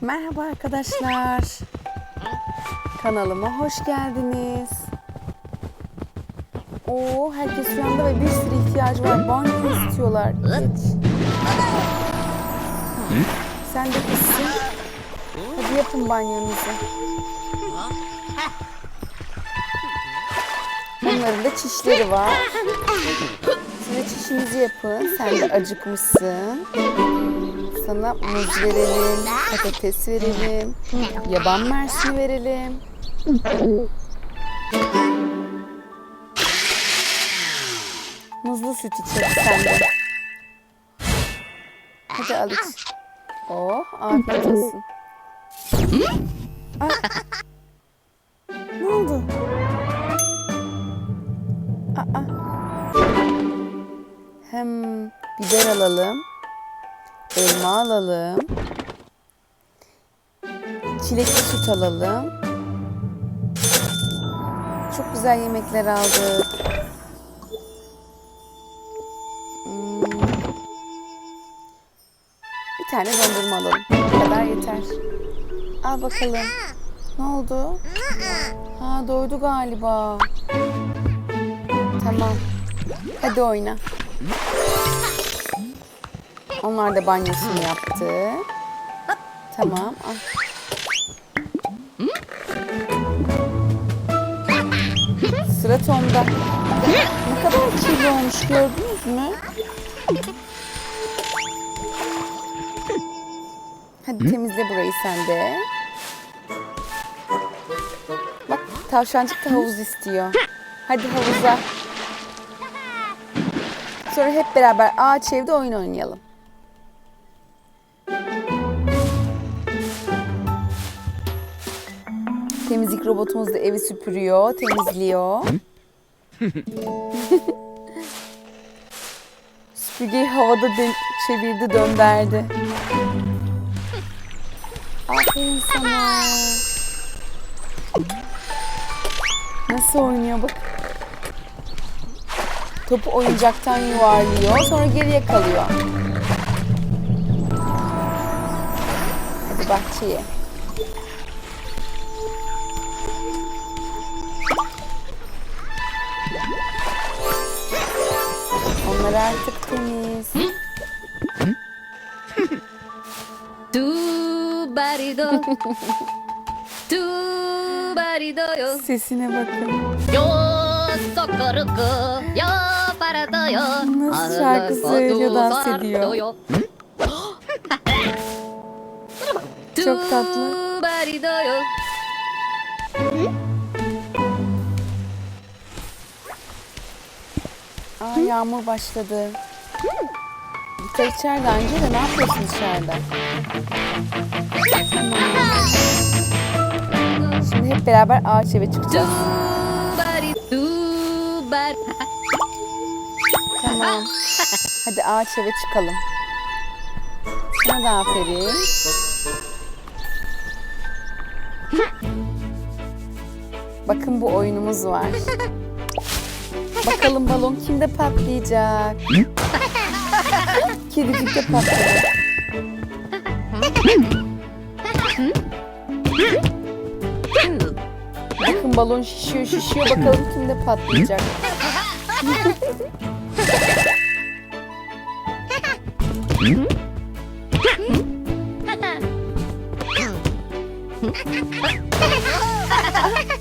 Merhaba arkadaşlar. Kanalıma hoş geldiniz. Oo, herkes uyandı ve bir sürü ihtiyacı var. Banyo istiyorlar. Geç. Sen de kızsın. Hadi yapın banyonuzu. Onların da çişleri var. Siz de çişinizi yapın. Sen de acıkmışsın. Sana muz verelim, patates verelim, yaban mersini verelim. Muzlu süt içelim sen de. Hadi al iç. Oh, afiyet olsun. Ay. Ne oldu? Aa. Hem biber alalım. Elma alalım. Çilekli süt alalım. Çok güzel yemekler aldık. Hmm. Bir tane dondurma alalım. Bu kadar yeter. Al bakalım. Ne oldu? Ha doydu galiba. Tamam. Hadi oyna. Onlar da banyosunu yaptı. Tamam. Al. Sıra Tom'da. Ne kadar kirli olmuş gördünüz mü? Hadi temizle burayı sen de. Bak tavşancık da havuz istiyor. Hadi havuza. Sonra hep beraber ağaç evde oyun oynayalım. Temizlik robotumuz da evi süpürüyor, temizliyor. Süpürgeyi havada dön- çevirdi, dönderdi. Aferin sana. Nasıl oynuyor bak. Topu oyuncaktan yuvarlıyor, sonra geriye kalıyor. Hadi bahçeye. Artık temiz. Tu barido Tu barido yo Sesine bakın. Yo sokoruku Yo parado yo Nasıl şarkı söylüyor, dans ediyor. Çok tatlı. Aa yağmur başladı. Gitar içeride Angela ne yapıyorsun dışarıda? Şimdi hep beraber ağaç eve çıkacağız. Tamam. Hadi ağaç eve çıkalım. Sana da aferin. Bakın bu oyunumuz var. Bakalım balon kimde patlayacak? Kedicik de patladı. Bakın balon şişiyor şişiyor bakalım kimde patlayacak.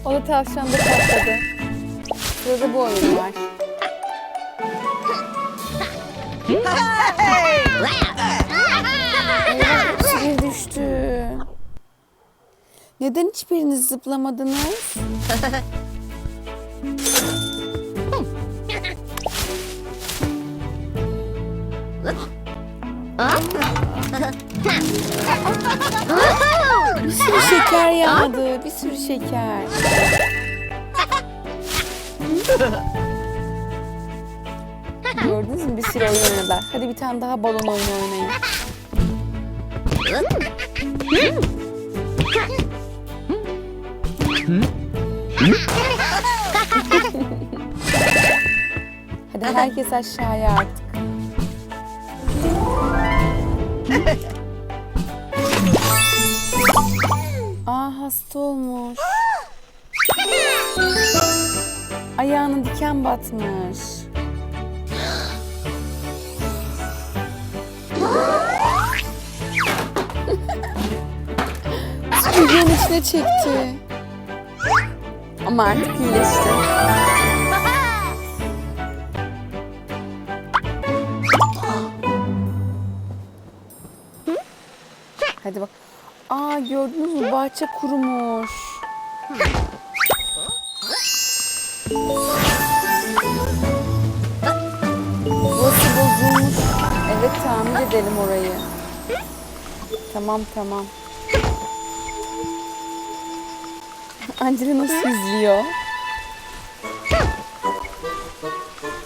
O da patladı. Sırada bu oyun var. Eyvah, düştü. Neden hiçbiriniz zıplamadınız? Bir sürü şeker yağdı. Bir sürü şeker. Gördünüz mü? Bir sürü oyun oynadılar. Hadi bir tane daha balon oyunu oynayın. Hadi herkes aşağıya artık. Aa hasta olmuş. Ayağına diken batmış. Çocuğun içine çekti. Ama artık iyileşti. Hadi bak. Aa gördünüz mü bahçe kurumuş. Burası bozulmuş. Evet tamir edelim orayı. Tamam tamam. Angela nasıl izliyor?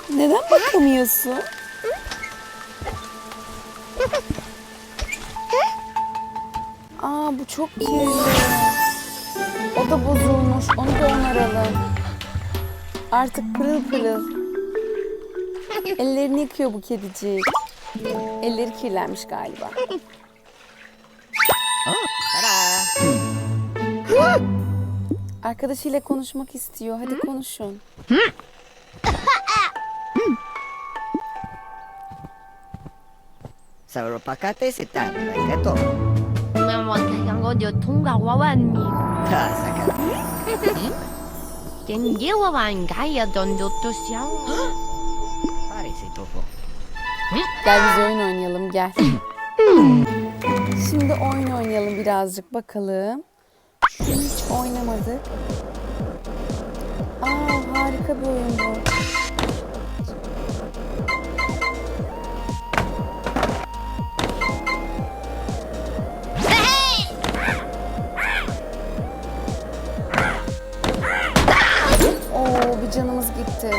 Neden bakamıyorsun? Aa bu çok kirli. O da bozulmuş. Onu da onaralım. Artık pırıl pırıl. Ellerini yıkıyor bu kedicik. Elleri kirlenmiş galiba. Arkadaşıyla konuşmak istiyor. Hadi konuşun. Sabro pakate sitar reketo. Memang kang go dio mi. Ta quien lleva Bangaya donde otros ya. Parece poco. Gel biz oyun oynayalım gel. Şimdi oyun oynayalım birazcık bakalım. Şunu hiç oynamadık. Aa harika bir oyun bu. Gitti.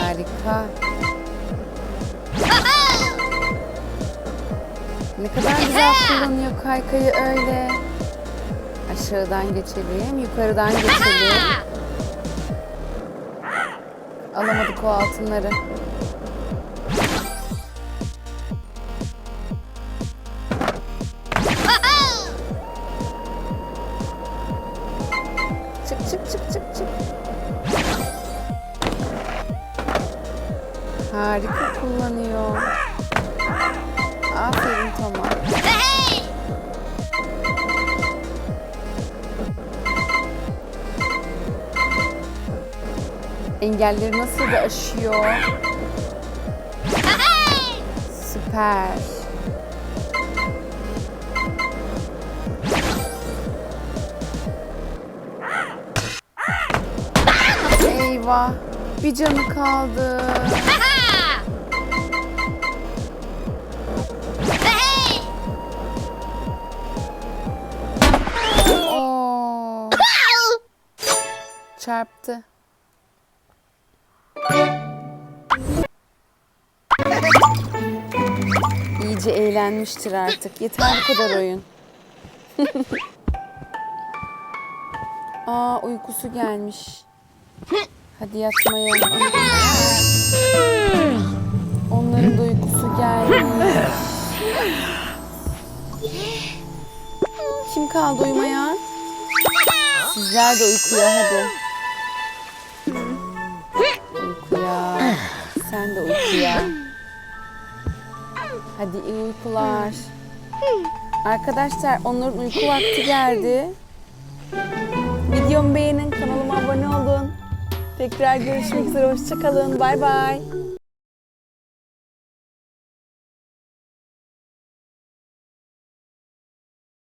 Harika. Ne kadar güzel kullanıyor kaykayı öyle. Aşağıdan geçelim, yukarıdan geçelim. Alamadık o altınları. Kullanıyor. Aferin Toma. Engelleri nasıl da aşıyor. Süper. Eyvah. Bir canı kaldı. Çarptı. İyice eğlenmiştir artık. Yeter bu kadar oyun. Aa uykusu gelmiş. Hadi yatmaya. Onların da uykusu gelmiş. Kim kaldı uyumayan? Sizler de uykuya hadi. Sen de uykuya. Hadi iyi uykular. Arkadaşlar onların uyku vakti geldi. Videomu beğenin, kanalıma abone olun. Tekrar görüşmek üzere, hoşçakalın. Bay bay.